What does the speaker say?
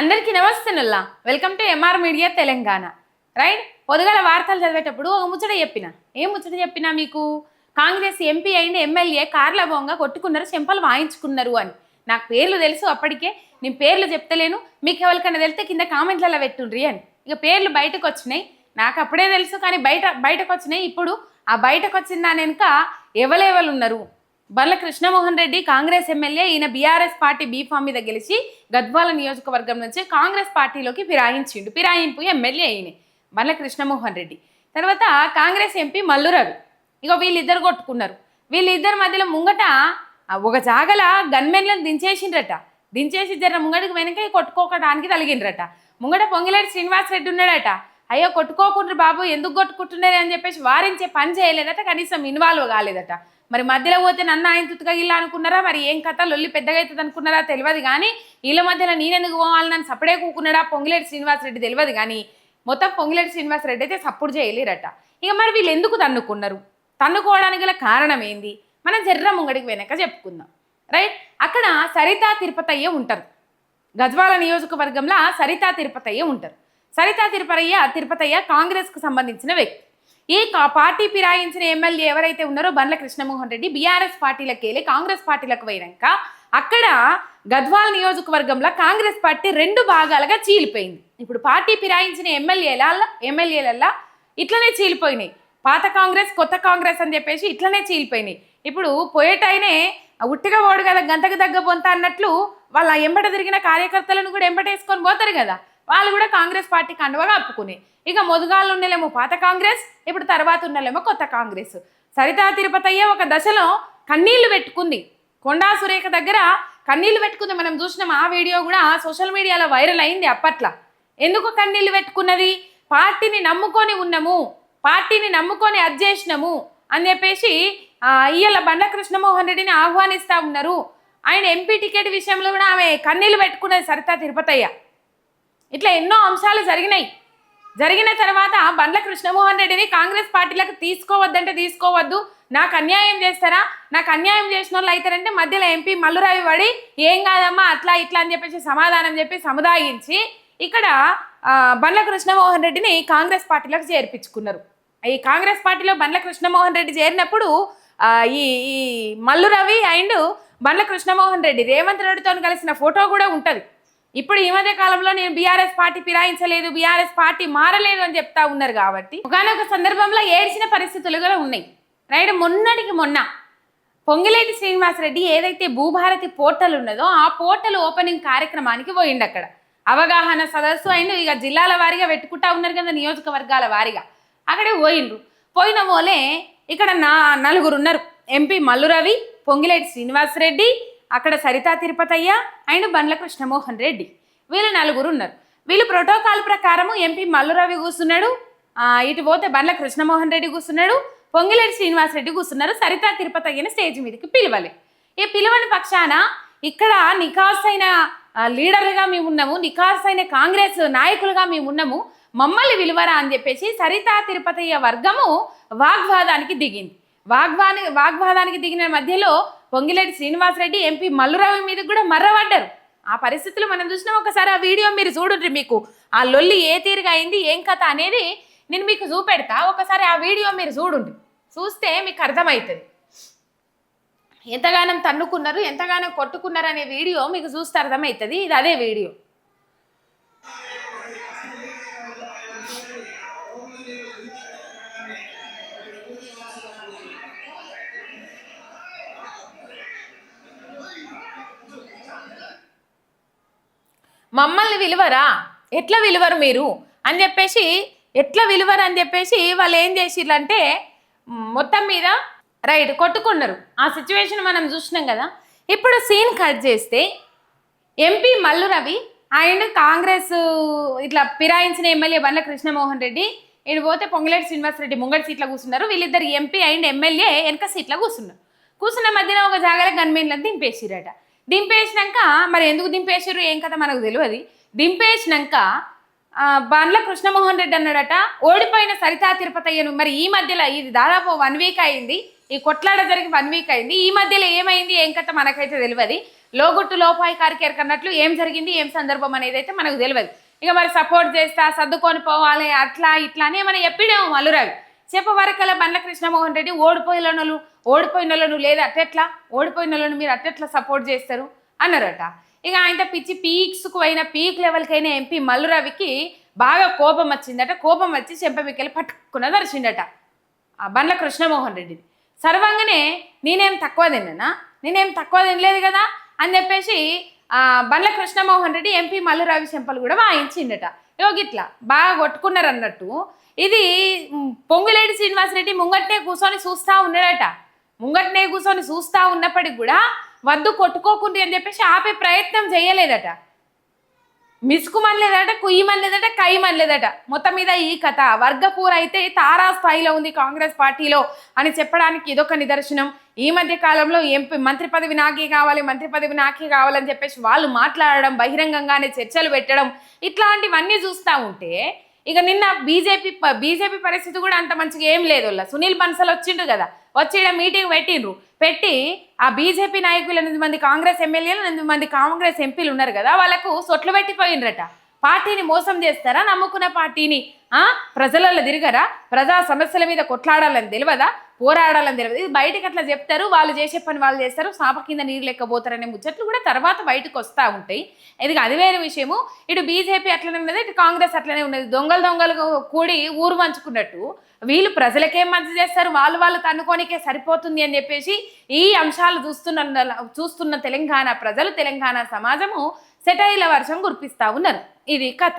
అందరికీ నమస్తే Nulla. Welcome to MR media Telangana right పొదుగల వార్తలు చదివేటప్పుడు ఒక ముచ్చట చెప్పిన. ఏం ముచ్చట చెప్పినా మీకు? కాంగ్రెస్ ఎంపీ అయిన ఎమ్మెల్యే కార్ల బొంగ కొట్టుకున్నారు చెంపలు వాయించుకున్నారు అని. నాకు పేర్లు తెలుసు అప్పటికే. నేను పేర్లు చెప్తలేను. మీకు ఎవరికైనా తెలితే కింద కామెంట్లలో పెట్టుండ్రి అని. ఇక పేర్లు బయటకు వచ్చినాయి. నాకు అప్పుడే తెలుసు కానీ బయట బయటకు వచ్చినాయి. ఇప్పుడు ఆ బయటకు వచ్చిన దాని వెనుక ఎవరెవరు ఉన్నారు బల్ల కృష్ణమోహన్ రెడ్డి కాంగ్రెస్ ఎమ్మెల్యే ఈయన బీఆర్ఎస్ పార్టీ బీఫామ్ మీద గెలిచి గద్వాల నియోజకవర్గం నుంచి కాంగ్రెస్ పార్టీలోకి ఫిరాయించిండు. ఫిరాయింపు ఎమ్మెల్యే ఈయన బల్ల కృష్ణమోహన్ రెడ్డి. తర్వాత కాంగ్రెస్ ఎంపీ మల్లు రవి. ఇక వీళ్ళిద్దరు కొట్టుకున్నారు. వీళ్ళిద్దరి మధ్యలో ముంగట ఒక జాగల గన్మెన్లను దించేసిండ్రట. దించేసి జర ముంగడికి వెనక కొట్టుకోకడానికి తలిగిండ్రట. ముంగట పొంగిలేడు శ్రీనివాస్ రెడ్డి ఉన్నాడట. అయ్యో కొట్టుకోకుండా బాబు ఎందుకు కొట్టుకుంటున్నారు అని చెప్పేసి వారించే పని చేయలేదట కనీసం ఇన్వాల్వ్ కాలేదట. మరి మధ్యలో పోతే నన్ను ఆయన ఇల్లా అనుకున్నారా? మరి ఏం కథ? లొల్లి పెద్దగా అవుతుంది అనుకున్నారా? తెలియదు కానీ వీళ్ళ మధ్యలో నేనెందుకు పోవాలి? నన్ను సపడే కూకున్నాడా? పొంగిలేటి శ్రీనివాస్ రెడ్డి తెలియదు కానీ మొత్తం పొంగిలేటి శ్రీనివాస్ రెడ్డి అయితే సప్పుడు చేయలేరట. ఇక మరి వీళ్ళు ఎందుకు తన్నుకున్నారు? తన్నుకోవడానికి గల కారణం ఏంది? మనం జర్ర ముంగడికి వెనక చెప్పుకుందాం. రైట్? అక్కడ సరితా తిరుపతయ్య ఉంటారు. గజ్వాల నియోజకవర్గంలో సరితా తిరుపతయ్య ఉంటారు. సరితా తిరుపతయ్య తిరుపతయ్య కాంగ్రెస్కు సంబంధించిన వ్యక్తి. ఈ కా- పార్టీ ఫిరాయించిన ఎమ్మెల్యే ఎవరైతే ఉన్నారో బండ్ల కృష్ణమోహన్ రెడ్డి బీఆర్ఎస్ పార్టీలకు వెళ్ళి కాంగ్రెస్ పార్టీలకు పోయినాక అక్కడ గద్వాల్ నియోజకవర్గంలో కాంగ్రెస్ పార్టీ రెండు భాగాలుగా చీలిపోయింది. ఇప్పుడు పార్టీ ఫిరాయించిన ఎమ్మెల్యేల ఎమ్మెల్యేలల్లా ఇట్లనే చీలిపోయినాయి. పాత కాంగ్రెస్ కొత్త కాంగ్రెస్ అని చెప్పేసి ఇట్లనే చీలిపోయినాయి. ఇప్పుడు పోయేటైనే ఉట్టిగా పోడు కదా గంతకు దగ్గ పొంత అన్నట్లు వాళ్ళ ఎంబట తిరిగిన కార్యకర్తలను కూడా ఎంబటేసుకొని పోతారు కదా. వాళ్ళు కూడా కాంగ్రెస్ పార్టీ కండువగా అప్పుకుని. ఇక మొదగాళ్ళు ఉన్నలేమో పాత కాంగ్రెస్ ఇప్పుడు తర్వాత ఉన్నలేమో కొత్త కాంగ్రెస్. సరితా తిరుపతయ్య ఒక దశలో కన్నీళ్ళు పెట్టుకుంది. కొండా సురేఖ దగ్గర కన్నీళ్ళు పెట్టుకుంది. మనం చూసినాం ఆ వీడియో కూడా సోషల్ మీడియాలో వైరల్ అయింది అప్పట్లో. ఎందుకు కన్నీళ్ళు పెట్టుకున్నది? పార్టీని నమ్ముకొని ఉన్నాము. పార్టీని నమ్ముకొని అధ్యేసినాము అని చెప్పేసి ఆ, ఇయ్యాల బండ్ల కృష్ణమోహన్ రెడ్డిని ఆహ్వానిస్తా ఉన్నారు. ఆయన ఎంపీ టికెట్ విషయంలో కూడా ఆమె కన్నీళ్ళు పెట్టుకున్నది సరితా తిరుపతయ్య. ఇట్లా ఎన్నో అంశాలు జరిగినాయి. జరిగిన తర్వాత బండ్ల కృష్ణమోహన్ రెడ్డిని కాంగ్రెస్ పార్టీలకు తీసుకోవద్దంటే తీసుకోవద్దు. నాకు అన్యాయం చేస్తారా? నాకు అన్యాయం చేసిన వాళ్ళు అవుతారంటే మధ్యలో ఎంపీ మల్లురావి పడి ఏం కాదమ్మా అట్లా ఇట్లా అని చెప్పేసి సమాధానం చెప్పి సముదాయించి ఇక్కడ బండ్ల కృష్ణమోహన్ రెడ్డిని కాంగ్రెస్ పార్టీలకు చేర్పించుకున్నారు. ఈ కాంగ్రెస్ పార్టీలో బండ్ల కృష్ణమోహన్ రెడ్డి చేరినప్పుడు ఈ ఈ మల్లురవి అండ్ బండ్ల కృష్ణమోహన్ రెడ్డి రేవంత్ రెడ్డితో కలిసిన ఫోటో కూడా ఉంటుంది. ఇప్పుడు ఈ మధ్య కాలంలో నేను బీఆర్ఎస్ పార్టీ ఫిరాయించలేదు బీఆర్ఎస్ పార్టీ మారలేదు అని చెప్తా ఉన్నారు కాబట్టి ఒకనొక సందర్భంలో ఏడ్చిన పరిస్థితులు కూడా ఉన్నాయి. రైట్? మొన్నటికి మొన్న పొంగిలేటి శ్రీనివాసరెడ్డి ఏదైతే భూభారతి పోర్టల్ ఉన్నదో ఆ పోర్టల్ ఓపెనింగ్ కార్యక్రమానికి పోయిండు అక్కడ. అవగాహన సదస్సు అయిన ఇక జిల్లాల వారీగా పెట్టుకుంటా ఉన్నారు కదా నియోజకవర్గాల వారీగా. అక్కడే పోయిండ్రు. పోయిన మోలే ఇక్కడ నా నలుగురు ఉన్నారు. ఎంపీ మల్లురవి పొంగిలేటి శ్రీనివాసరెడ్డి అక్కడ సరితా తిరుపతయ్య అండ్ బండ్ల కృష్ణమోహన్ రెడ్డి. వీళ్ళు నలుగురు ఉన్నారు వీళ్ళు ప్రోటోకాల్ ప్రకారము ఎంపీ మల్లురవి కూర్చున్నాడు. ఇటు పోతే బండ్ల కృష్ణమోహన్ రెడ్డి కూర్చున్నాడు. పొంగిలేటి శ్రీనివాసరెడ్డి కూర్చున్నారు. సరితా తిరుపతయ్యని స్టేజ్ మీదకి పిలవాలి. ఈ పిలవని పక్షాన ఇక్కడ నికాస్ అయిన లీడర్గా మేము ఉన్నాము. నికాస్ అయిన కాంగ్రెస్ నాయకులుగా మేము ఉన్నాము. మమ్మల్ని విలువరా అని చెప్పేసి సరితా తిరుపతయ్య వర్గము వాగ్వాదానికి దిగింది. వాగ్వాని వాగ్వాదానికి దిగిన మధ్యలో పొంగిలేటి శ్రీనివాసరెడ్డి ఎంపీ మల్లురావు మీద కూడా మర్రబడ్డారు. ఆ పరిస్థితులు మనం చూసినాం. ఒకసారి ఆ వీడియో మీరు చూడండి మీకు. ఆ లొల్లి ఏ తీరుగా అయింది ఏం కథ అనేది నేను మీకు చూపెడతా. ఒకసారి ఆ వీడియో మీరు చూడండి చూస్తే మీకు అర్థమవుతుంది ఎంతగానం తన్నుకున్నారు ఎంతగానం కొట్టుకున్నారు అనే వీడియో మీకు చూస్తే అర్థమవుతుంది ఇది అదే వీడియో. మమ్మల్ని విలువరా? ఎట్లా విలువరు మీరు? అని చెప్పేసి ఎట్లా విలువరు అని చెప్పేసి వాళ్ళు ఏం చేసిర్రంటే అంటే మొత్తం మీద రైట్ కొట్టుకున్నారు. ఆ సిచ్యువేషన్ మనం చూసినాం కదా. ఇప్పుడు సీన్ కట్ చేస్తే ఎంపీ మల్లు రవి అండ్ కాంగ్రెస్ ఇట్లా ఫిరాయించిన ఎమ్మెల్యే బండ్ల కృష్ణమోహన్ రెడ్డి ఇటు పోతే పొంగులేటి శ్రీనివాసరెడ్డి ముంగడి సీట్లో కూర్చున్నారు. వీళ్ళిద్దరు ఎంపీ అండ్ ఎమ్మెల్యే వెనక సీట్లో కూర్చున్నారు. కూర్చున్న మధ్యన ఒక జాగాలో గన్మెన్లను దింపేసిరట దింపేసినాక మరి ఎందుకు దింపేసిర్రు? ఏం కథ మనకు తెలియదు దింపేసినాక బండ్ల కృష్ణమోహన్ రెడ్డి అన్నాడట ఓడిపోయిన సరితా తిరుపతయ్యను మరి ఈ మధ్యలో ఇది దాదాపు వన్ వీక్ అయింది. ఈ కొట్లాడ జరిగి వన్ వీక్ అయింది. ఈ మధ్యలో ఏమైంది? ఏం కథ మనకైతే తెలియదు లోగొట్టు లోపాయి కారికేరక అన్నట్లు ఏం జరిగింది? ఏం సందర్భం అనేది అయితే మనకు తెలియదు ఇక మరి సపోర్ట్ చేస్తా సర్దుకొని పోవాలి అట్లా ఇట్లా అని ఏమైనా చెప్పిడేమో మల్లురావి. చెప్పవరకల బండ్ల కృష్ణమోహన్ రెడ్డి ఓడిపోయిన వాళ్ళు ఓడిపోయిన లేదా అట్టెట్లా? ఓడిపోయిన వాళ్ళను మీరు అట్టెట్లా సపోర్ట్ చేస్తారు? అన్నారట. ఇక ఆయన పిచ్చి పీక్స్కు అయిన పీక్ లెవెల్కైనా ఎంపీ మల్లురవికి బాగా కోపం వచ్చిందట. కోపం వచ్చి చెంపమికెళ్ళి పట్టుకున్న దర్శిండట ఆ బండ్ల కృష్ణమోహన్ రెడ్డిది. సర్వంగానే నేనేం తక్కువ తిన్నానా? నేనేం తక్కువ తినలేదు కదా? అని చెప్పేసి బండ్ల కృష్ణమోహన్ రెడ్డి ఎంపీ మల్లురావి చెంపలు కూడా వాయించిండట యోగిట్లా బాగా కొట్టుకున్నారు అన్నట్టు ఇది పొంగులేడి శ్రీనివాసరెడ్డి ముంగట్నే కూర్చొని చూస్తా ఉన్నాడట. ముంగట్నే కూర్చొని చూస్తా ఉన్నప్పటికి కూడా వద్దు కొట్టుకోకుంది అని చెప్పేసి ఆపే ప్రయత్నం చేయలేదట. మిసుకుమనలేదట కుయ్యమనలేదట కయ్యమనలేదట. మొత్తం మీద ఈ కథ వర్గపూర్ అయితే తారా స్థాయిలో ఉంది కాంగ్రెస్ పార్టీలో అని చెప్పడానికి ఇదొక నిదర్శనం. ఈ మధ్య కాలంలో ఎంపీ మంత్రి పదవి నాకే కావాలి మంత్రి పదవి నాకే కావాలని చెప్పేసి వాళ్ళు మాట్లాడడం బహిరంగంగానే చర్చలు పెట్టడం ఇట్లాంటివన్నీ చూస్తూ ఉంటే ఇక నిన్న బీజేపీ బీజేపీ పరిస్థితి కూడా అంత మంచిగా ఏం లేదు. సునీల్ బన్సల్ వచ్చిండు కదా. వచ్చి ఈడ మీటింగ్ పెట్టిండ్రు. పెట్టి ఆ బీజేపీ నాయకులు ఎనిమిది మంది కాంగ్రెస్ ఎమ్మెల్యేలు ఎనిమిది మంది కాంగ్రెస్ ఎంపీలు ఉన్నారు కదా వాళ్ళకు సొట్లు పెట్టిపోయిండ్రట పార్టీని మోసం చేస్తారా? నమ్ముకున్న పార్టీని ఆ? ప్రజలలో తిరగరా? ప్రజా సమస్యల మీద కొట్లాడాలని తెలియదా? పోరాడాలని తెలియదు? ఇది బయటకు అట్లా చెప్తారు వాళ్ళు చేసే పని వాళ్ళు చేస్తారు సాప కింద నీరు లెక్కబోతారనే ముచ్చట్లు కూడా తర్వాత బయటకు వస్తూ ఉంటాయి. ఇది అది వేరే విషయము. ఇటు బీజేపీ అట్లనే ఉన్నది ఇటు కాంగ్రెస్ అట్లనే ఉన్నది. దొంగలు దొంగలు కూడి ఊరు మంచుకున్నట్టు వీళ్ళు ప్రజలకేం మంచి చేస్తారు? వాళ్ళు వాళ్ళు తన్నుకోనికే సరిపోతుంది అని చెప్పేసి ఈ అంశాలు చూస్తున్న చూస్తున్న తెలంగాణ ప్రజలు తెలంగాణ సమాజము సెటైల వర్షం కురిపిస్తూ ఉన్నారు. ఇది కథ.